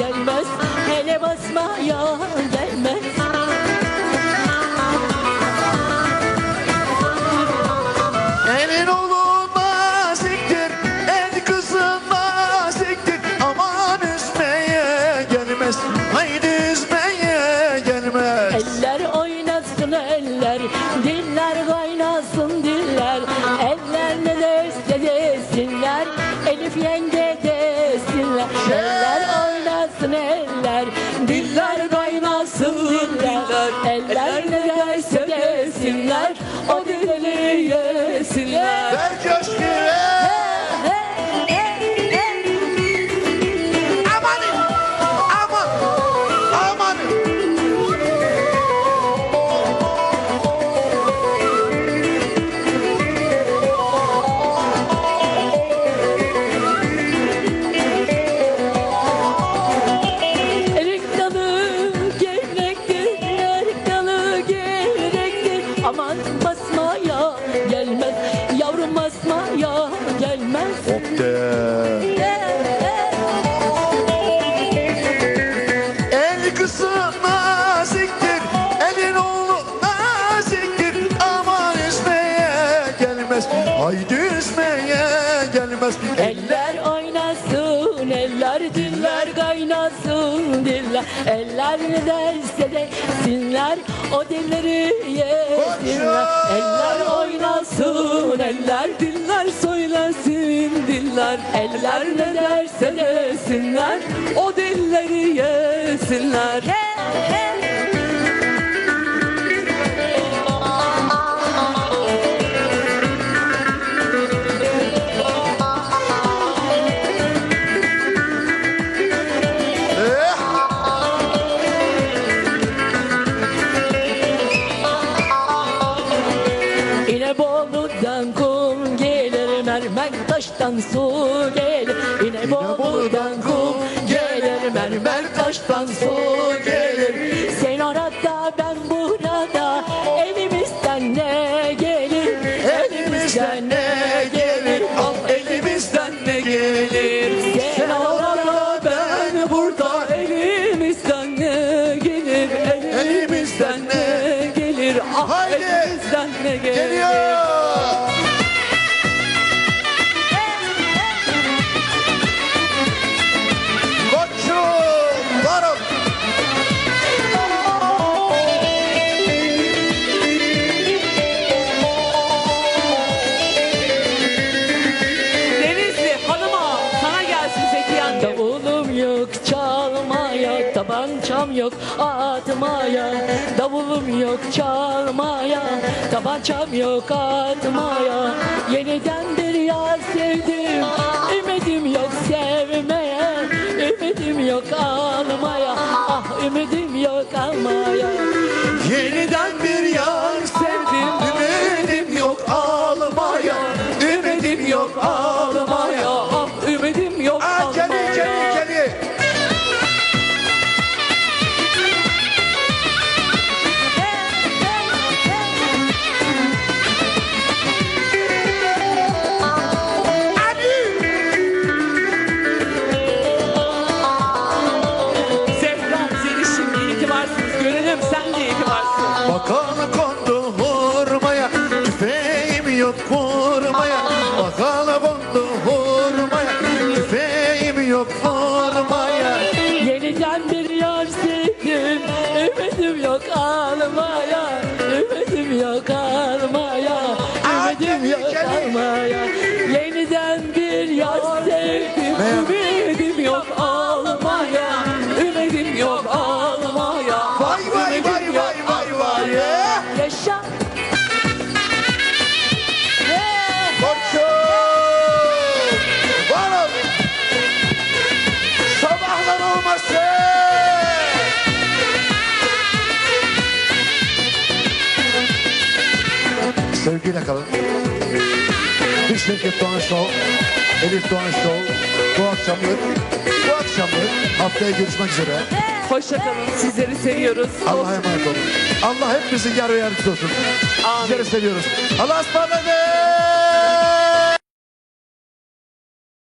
gelmez. Hele basma yar. Eller Hop de. El kızı naziktir, elin oğlu naziktir. Aman üzmeye gelmez, haydi üzmeye gelmez. Eller oynasın, eller diller kaynasın diller. Eller ne derse desinler, o dilleri yesinler. Eller oynasın, eller diller söylesin diller. Eller ne derse desinler, o dilleri yesinler. Eh, gelir, mermer taştan su gelir. İnebolu'dan kum gelir, mermer taştan su gelir. Sen orada ben burada, tabancam yok atmaya. Davulum yok çalmaya, tabancam yok atmaya. Yeniden bir yar sevdim, ümidim yok sevmeye. Ümidim yok almaya, ah ümidim yok almaya. Yeniden bir yar sevdim. Ümidim yok ağlamaya. Ümidim yok ağlamaya. Ah ümidim yok geliyor, almaya. Bakan kondu hurmaya, tüfeğim yok vurmaya. Bakan kondu hurmaya, tüfeğim yok vurmaya. Yeniden bir yar sevdim Ümidim yok ağlamaya Sevgiyle kalın. Bir şirket Doğan Show, Elif Doğan Show, bu akşamlık, bu akşamlık haftaya görüşmek üzere. Hoşça kalın. Sizleri seviyoruz. Allah'a emanet olun. Allah hepimizin yar ve yardımcısı olsun. Sizleri seviyoruz. Allah'a ısmarladık.